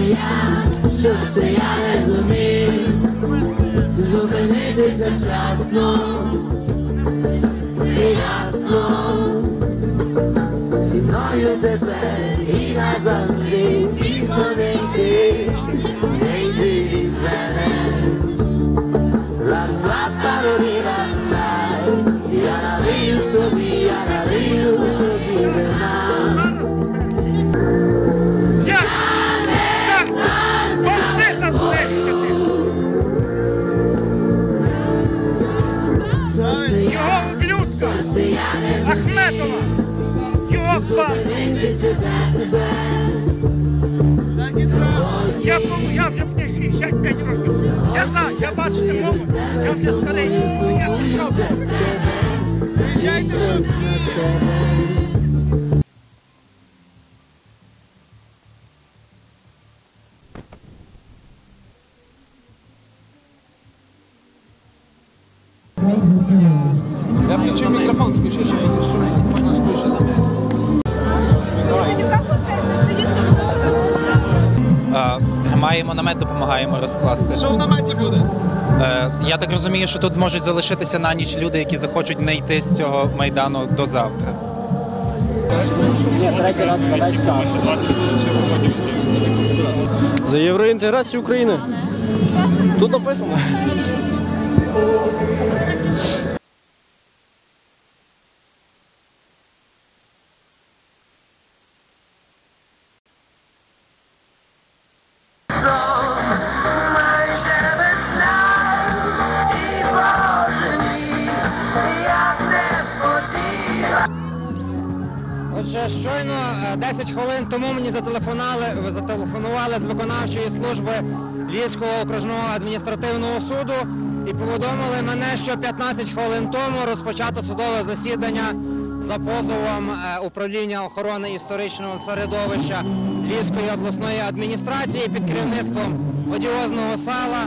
я, що ж це я не зумів Зупинитися вчасно, Я вже старий. Я пішов. Приїжджайте до Я включив мікрофон, включив, що можна швидше забити. Е, Маємо намет, допомагаємо розкласти. Що в наметі буде? Е, Я так розумію, що тут можуть залишитися на ніч люди, які захочуть не йти з цього майдану до завтра. За євроінтеграцію України. Тут написано. Щойно е, 10 хвилин тому мені зателефонували, зателефонували з виконавчої служби Львівського окружного адміністративного суду і повідомили мене, що 15 хвилин тому розпочато судове засідання за позовом е, управління охорони історичного середовища Львівської обласної адміністрації під керівництвом одіозного сала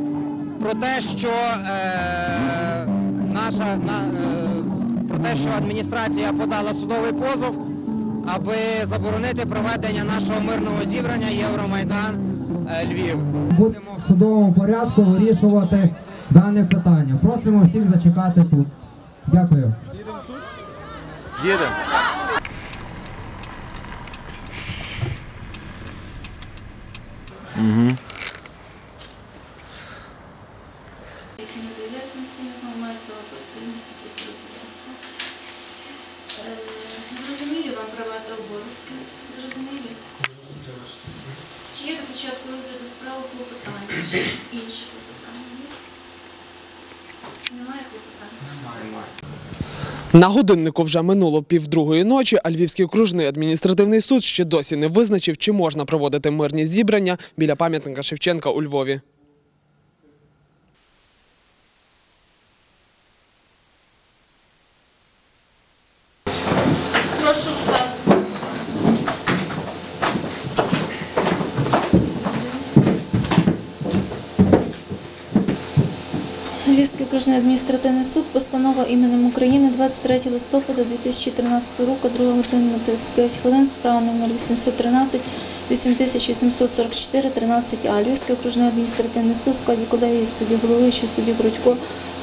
про те, що е, наша на, е, про те, що адміністрація подала судовий позов, аби заборонити проведення нашого мирного зібрання Євромайдан е, Львів. Будемо в судовому порядку вирішувати дане питання. Просимо всіх зачекати тут. Дякую. Їдемо. який Чи є до початку розгляду справи клопотання? Чи інші клопотання? Немає клопотання? На годиннику вже минуло півдругої ночі, а Львівський окружний адміністративний суд ще досі не визначив, чи можна проводити мирні зібрання біля пам'ятника Шевченка у Львові. Прошу встати. Львівський окружний адміністративний суд, постанова іменем України 23 листопада 2013 року, 2 година 35 хвилин, справа номер 813, 8844, 13А. Львівський окружний адміністративний суд складі колегії судді головуючий судді Брудько,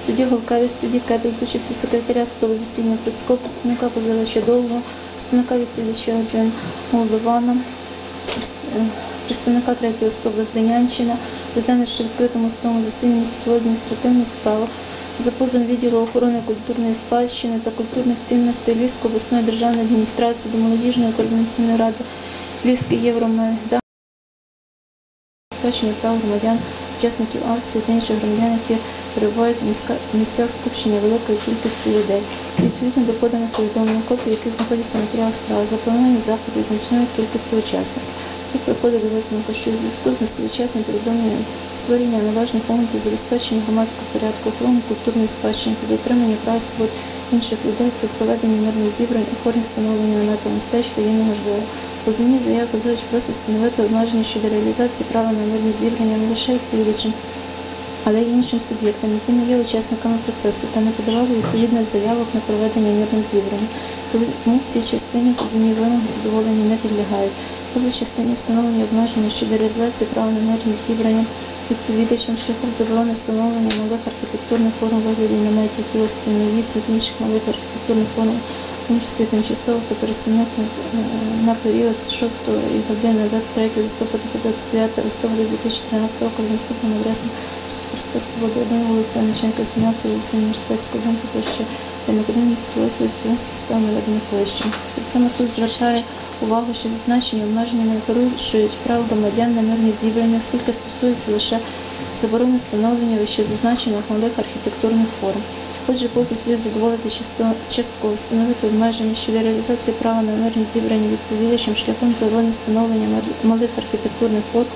судді Голкевич, судді Кедик, з участю секретаря судового засідання Процького, представника позивача Довгого, представника відповідача 1 Молдована, представника третьої особи з Денянщина, розглянувши в відкритому судовому засіданні судової адміністративну справу за позовом відділу охорони культурної спадщини та культурних цінностей Львівської обласної державної адміністрації до молодіжної координаційної ради Львівський Євромайдан забезпечення прав громадян, учасників акції та інших громадян, які перебувають у місцях скупчення великої кількості людей. Відповідно до поданих повідомлень копій, які знаходяться в матеріалах справи, заплановані заходи з значною кількістю учасників. Суд приходить до висновку, що у зв'язку з несвоєчасним повідомленням створення належних умов забезпечення громадського порядку, охорони культурної спадщини та дотримання прав свобод інших людей при проведенні мирних зібрань формі встановлення намету містечка є неможливо. У зміні заяв позивач просить встановити обмеження щодо реалізації права на мирні зібрання не лише відповідачем, але й іншим суб'єктам, які не є учасниками процесу та не подавали відповідних заявок на проведення мирних зібрань. Тому в цій частині позовні вимоги задоволення не підлягають. Поза частині встановлення обмеження щодо реалізації права на мирні зібрання відповідачам шляхом заборони встановлення нових архітектурних форм вигляді наметів, кіосків, навісів, інших нових архітектурних форм, в тому числі тимчасових та пересувних на, період з 6 години 23 листопада по 29 листопада 2013 року за наступним адресом Проспект Свободи 1, вулиця Неченка, 18, вулиця Університетська, 1, по площі Ринок 1, місті Львів, Листинський, став. При цьому суд звертає увагу, що зазначені обмеження не порушують прав громадян на мирні зібрання, оскільки стосується лише заборони встановлення вище зазначених малих архітектурних форм. Отже, позов слід задоволити частково встановити обмеження щодо реалізації права на мирні зібрання відповідачам шляхом заборони встановлення малих архітектурних форм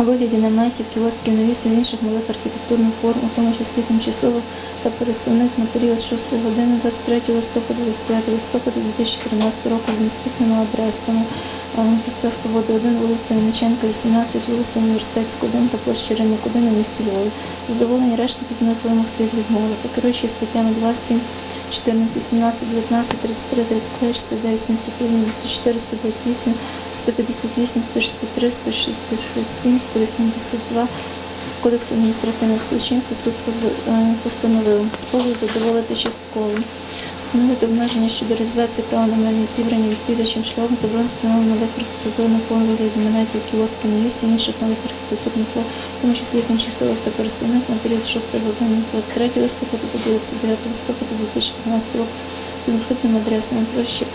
у вигляді наметів, кіосків, навісів інших малих архітектурних форм, у тому числі тимчасових та пересувних на період 6 години 23 листопада 29 листопада 2013 року з наступними адресами Е, Проспект Свободи 1, вулиця Вінниченка, 18, вулиця Університетська 1 та площа Ринок 1 у місті Львові. Задоволені решти пізних вимог слід відмовити. Керуючи статтями 27, 14, 17, 19, 33, 35, 69, 75, 94, 128, 158, 163, 167, 182 Кодексу адміністративного судочинства суд е, постановив позов задоволити частково. Встановити обмеження щодо реалізації права на мирні зібрання відповідачам шляхом заборони встановлення нових архітектурних вигляду наметів, кіосків, навісів, інших нових архітектурних форм, тому числі тимчасових та пересувних на період 6 години 23 листопада по 29 листопада 2014 року за наступним адресами площі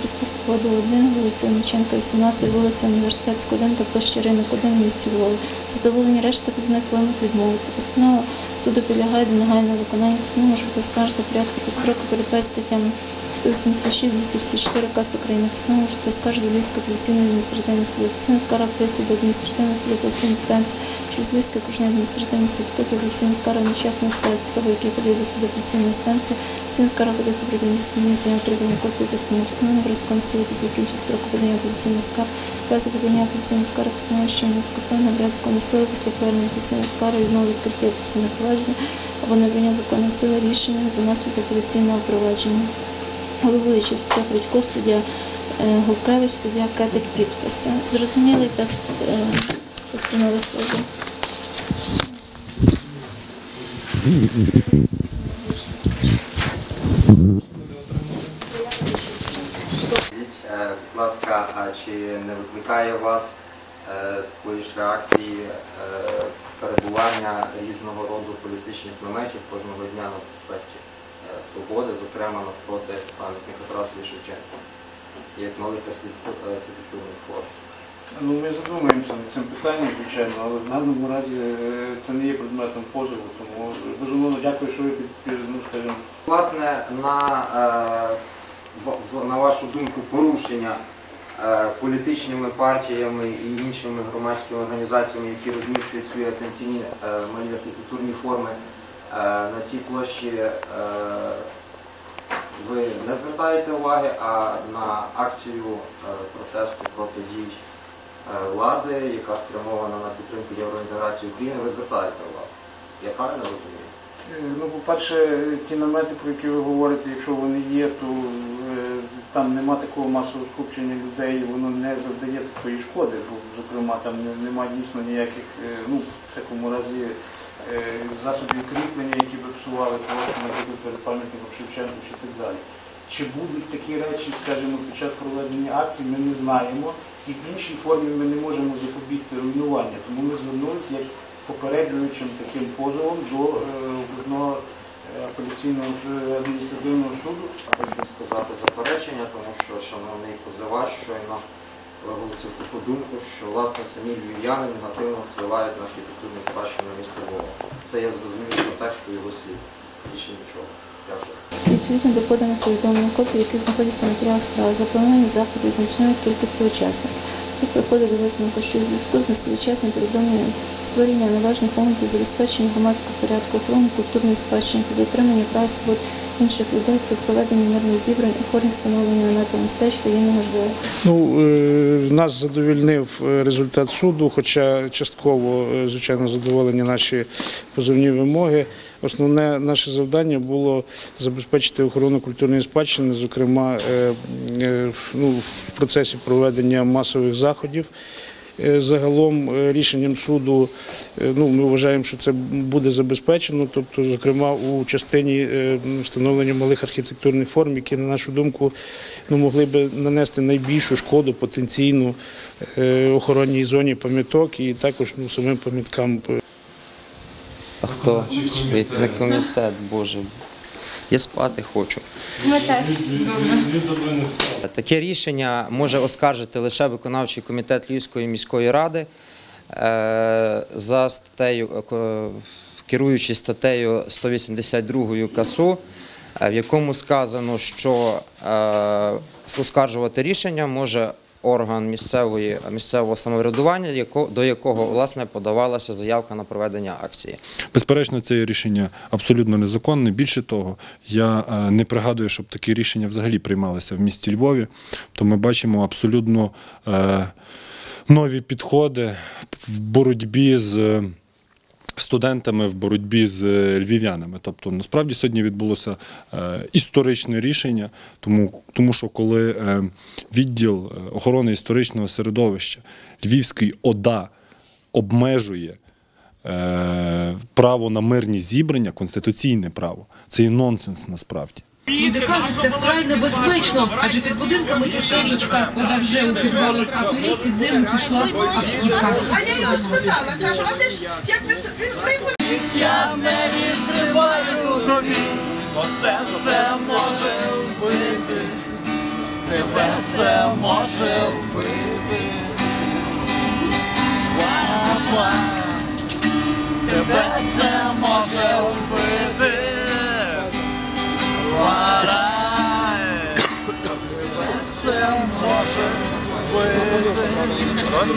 Христа 1, вулиця Міченка, 18, вулиця Університетська 1 та площа Ринок 1 в місті Львові. Задоволені решта пізних вимог відмовити. Постанова суду підлягає до негайного виконання. Постанова може бути оскаржити в порядку та строку перед статтями 186, 274 КАС України. Постанова може бути оскаржити до Львівського апеляційного адміністративного суду. Апеляційна скарга апеляції до адміністративного суду апеляційної станції через Львівський окружний адміністративний суд. Копія апеляційної скарги одночасно стає особи, які подає до суду апеляційної станції. Апеляційна скарга подається при адміністративній отримання копії постанови. Постанова обов'язково сили після кінчення строку подання апеляційної скарги. В разі подання апеляційної скарги постанови, що не скасована, законної сили після повернення апеляційної скарги відмови відкриття апеляційного провадження або набрання законної сили рішення за наслідки апеляційного провадження. Головуючий суддя Крутько, суддя е, Гулкевич, суддя Кетик підписи. Зрозумілий текст е, постанови суду. Е, будь ласка, а чи не викликає вас такої ж реакції перебування різного роду політичних наметів кожного дня на проспекті е, зокрема навпроти пам'ятника Тарасові Шевченка, як малих архітектурних форм? Ну, ми задумаємося над цим питанням, звичайно, але в даному разі е, це не є предметом позову, тому безумовно дякую, що ви під, під- ну, скажімо, Власне, на, е, на вашу думку, порушення е, політичними партіями і іншими громадськими організаціями, які розміщують свої атенційні малі архітектурні форми на цій площі, ви не звертаєте уваги, а на акцію е, протесту проти дій е, влади, яка спрямована на підтримку євроінтеграції України, ви звертаєте увагу. Я правильно розумію? Е, Ну, по-перше, ті намети, про які ви говорите, якщо вони є, то там нема такого масового скупчення людей, воно не завдає такої шкоди. Бо, зокрема, там не- нема дійсно ніяких, ну, в такому разі, засобів кріплення, які псували площу, наприклад, перед пам'ятником Шевченку чи так далі. Чи будуть такі речі, скажімо, під час проведення акцій, ми не знаємо. І в іншій формі ми не можемо запобігти руйнування. Тому ми звернулися як попереджуючим таким позовом до е, окружного е, апеляційного су- адміністративного суду. Хочу сказати заперечення, тому що шановний позивач щойно виголосив таку думку, що власне самі львів'яни негативно впливають на архітектурну спадщину міста Львова. Це я зрозумів з контексту його слів. Більше нічого. Дякую. Відповідно до поданих повідомлень копій, які знаходяться в матеріалах справи, заплановані заходи з значною кількістю учасників. Суд приходить до висновку, що у зв'язку з несвоєчасним повідомленням створення належних умов для забезпечення громадського порядку, охорони культурної спадщини та дотримання прав свобод інших людей при проведенні мирних зібрань формі встановлення намету містечка є неможливо. Ну, е, нас задовільнив е, результат суду, хоча частково, е, звичайно, задоволені наші позовні вимоги. Основне наше завдання було забезпечити охорону культурної спадщини, зокрема ну, в процесі проведення масових заходів. Е, Загалом е, рішенням суду е, ну, ми вважаємо, що це буде забезпечено, тобто, зокрема, у частині встановлення малих архітектурних форм, які, на нашу думку, ну, могли би нанести найбільшу шкоду потенційну охоронній зоні пам'яток і також ну, самим пам'яткам. А хто? Відповідний комітет, Боже. Я спати хочу. Ми теж. Таке рішення може оскаржити лише виконавчий комітет Львівської міської ради е, за статтею, е, керуючись статтею 182 КАСУ, е, в якому сказано, що оскаржувати рішення може орган місцевої, місцевого самоврядування, яко- до якого власне подавалася заявка на проведення акції. Безперечно, це рішення абсолютно незаконне. Більше того, я е, не пригадую, щоб такі рішення взагалі приймалися в місті Львові. То ми бачимо абсолютно е, нові підходи в боротьбі з. Студентами в боротьбі з е, львів'янами. Тобто, насправді сьогодні відбулося е, історичне рішення, тому, тому що коли е, відділ охорони історичного середовища Львівський ОДА обмежує право на мирні зібрання, конституційне право. Це є нонсенс насправді. Люди кажуть, це вкрай небезпечно, адже під будинками тече річка. Вода вже у підвалах, а торік під землю пішла автівка. А я його спитала, кажу, а де ж, як ви ви, Я не відкриваю тобі, бо це все може вбити, тебе все може вбити. Тебе все може вбити. Варай. Тебе все може вбити.